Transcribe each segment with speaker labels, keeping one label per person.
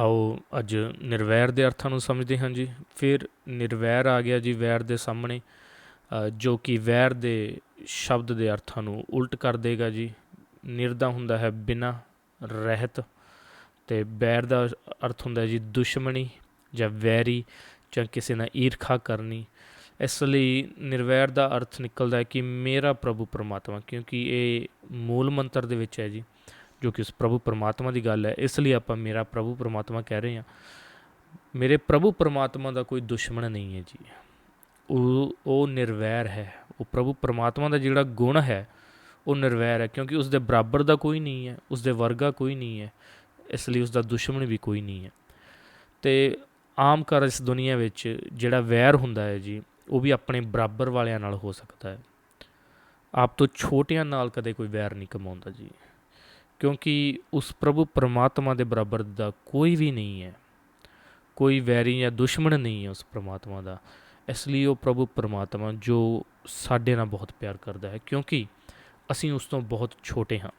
Speaker 1: ਆਓ ਅੱਜ ਨਿਰਵੈਰ ਦੇ ਅਰਥਾਂ ਨੂੰ ਸਮਝਦੇ ਹਾਂ ਜੀ। ਫਿਰ ਨਿਰਵੈਰ ਆ ਗਿਆ ਜੀ ਵੈਰ ਦੇ ਸਾਹਮਣੇ ਜੋ ਕਿ ਵੈਰ ਦੇ ਸ਼ਬਦ ਦੇ ਅਰਥਾਂ ਨੂੰ ਉਲਟ ਕਰ ਦੇਗਾ ਜੀ। ਨਿਰਦਾ ਹੁੰਦਾ ਹੈ ਬਿਨਾ ਰਹਿਤ ਤੇ ਵੈਰ ਦਾ ਅਰਥ ਹੁੰਦਾ ਜੀ ਦੁਸ਼ਮਣੀ ਜਾਂ ਵੈਰੀ ਜਾਂ ਕਿਸੇ ਨਾਲ ਈਰਖਾ ਕਰਨੀ। ਇਸ ਲਈ ਨਿਰਵੈਰ ਦਾ ਅਰਥ ਨਿਕਲਦਾ ਹੈ ਕਿ ਮੇਰਾ ਪ੍ਰਭੂ ਪਰਮਾਤਮਾ, ਕਿਉਂਕਿ ਇਹ ਮੂਲ ਮੰਤਰ ਦੇ ਵਿੱਚ ਹੈ ਜੀ। ਜੋ ਕਿ ਉਸ ਪ੍ਰਭੂ ਪਰਮਾਤਮਾ ਦੀ ਗੱਲ ਹੈ, ਇਸ ਲਈ ਆਪਾਂ ਮੇਰਾ ਪ੍ਰਭੂ ਪਰਮਾਤਮਾ ਕਹਿ ਰਹੇ ਹਾਂ। ਮੇਰੇ ਪ੍ਰਭੂ ਪਰਮਾਤਮਾ ਦਾ ਕੋਈ ਦੁਸ਼ਮਣ ਨਹੀਂ ਹੈ ਜੀ। ਉਹ ਉਹ ਨਿਰਵੈਰ ਹੈ। ਉਹ ਪ੍ਰਭੂ ਪਰਮਾਤਮਾ ਦਾ ਜਿਹੜਾ ਗੁਣ ਹੈ, ਉਹ ਨਿਰਵੈਰ ਹੈ ਕਿਉਂਕਿ ਉਸ ਦੇ ਬਰਾਬਰ ਦਾ ਕੋਈ ਨਹੀਂ ਹੈ ਉਸ ਦੇ ਵਰਗਾ ਕੋਈ ਨਹੀਂ ਹੈ। ਇਸ ਲਈ ਉਸ ਦਾ ਦੁਸ਼ਮਣ ਵੀ ਕੋਈ ਨਹੀਂ ਹੈ। ਤੇ ਆਮ ਕਰ ਇਸ ਦੁਨੀਆ ਵਿੱਚ ਜਿਹੜਾ ਵੈਰ ਹੁੰਦਾ ਹੈ ਜੀ, ਉਹ ਵੀ ਆਪਣੇ ਬਰਾਬਰ ਵਾਲਿਆਂ ਨਾਲ ਹੋ ਸਕਦਾ ਹੈ। ਆਪ ਤੋਂ ਛੋਟਿਆਂ ਨਾਲ ਕਦੇ ਕੋਈ ਵੈਰ ਨਹੀਂ ਕਮਾਉਂਦਾ ਜੀ। ਕਿਉਂਕਿ ਉਸ ਪ੍ਰਭੂ ਪਰਮਾਤਮਾ ਦੇ ਬਰਾਬਰ ਦਾ ਕੋਈ ਵੀ ਨਹੀਂ ਹੈ। ਕੋਈ ਵੈਰੀ ਜਾਂ ਦੁਸ਼ਮਣ ਨਹੀਂ ਹੈ ਉਸ ਪਰਮਾਤਮਾ ਦਾ। ਇਸ ਲਈ ਉਹ ਪ੍ਰਭੂ ਪਰਮਾਤਮਾ ਜੋ ਸਾਡੇ ਨਾਲ ਬਹੁਤ ਪਿਆਰ ਕਰਦਾ ਹੈ, ਕਿਉਂਕਿ ਅਸੀਂ ਉਸ ਤੋਂ ਬਹੁਤ ਛੋਟੇ ਹਾਂ।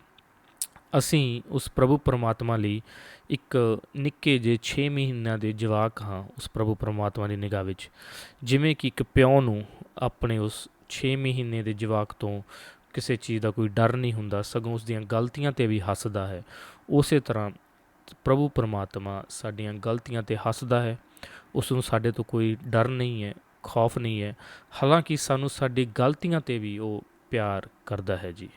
Speaker 1: ਅਸੀਂ ਉਸ ਪ੍ਰਭੂ ਪਰਮਾਤਮਾ ਲਈ ਇੱਕ ਨਿੱਕੇ ਜਿਹੇ 6 ਮਹੀਨਿਆਂ ਦੇ ਜਵਾਕ ਹਾਂ ਉਸ ਪ੍ਰਭੂ ਪਰਮਾਤਮਾ ਦੀ ਨਿਗਾਹ ਵਿੱਚ। ਜਿਵੇਂ ਕਿ ਇੱਕ ਪਿਓ ਨੂੰ ਆਪਣੇ ਉਸ 6 ਮਹੀਨੇ ਦੇ ਜਵਾਕ ਤੋਂ ਕਿਸੇ ਚੀਜ਼ ਦਾ ਕੋਈ ਡਰ ਨਹੀਂ ਹੁੰਦਾ, ਸਗੋਂ ਉਸ ਦੀਆਂ ਗਲਤੀਆਂ ਤੇ ਵੀ ਹੱਸਦਾ ਹੈ। ਉਸੇ ਤਰ੍ਹਾਂ ਪ੍ਰਭੂ ਪਰਮਾਤਮਾ ਸਾਡੀਆਂ ਗਲਤੀਆਂ ਤੇ ਹੱਸਦਾ ਹੈ। ਉਸ ਨੂੰ ਸਾਡੇ ਤੋਂ ਕੋਈ ਡਰ ਨਹੀਂ ਹੈ, ਖੌਫ ਨਹੀਂ ਹੈ। ਹਾਲਾਂਕਿ ਸਾਨੂੰ ਸਾਡੀ ਗਲਤੀਆਂ ਤੇ ਵੀ ਉਹ ਪਿਆਰ ਕਰਦਾ ਹੈ ਜੀ।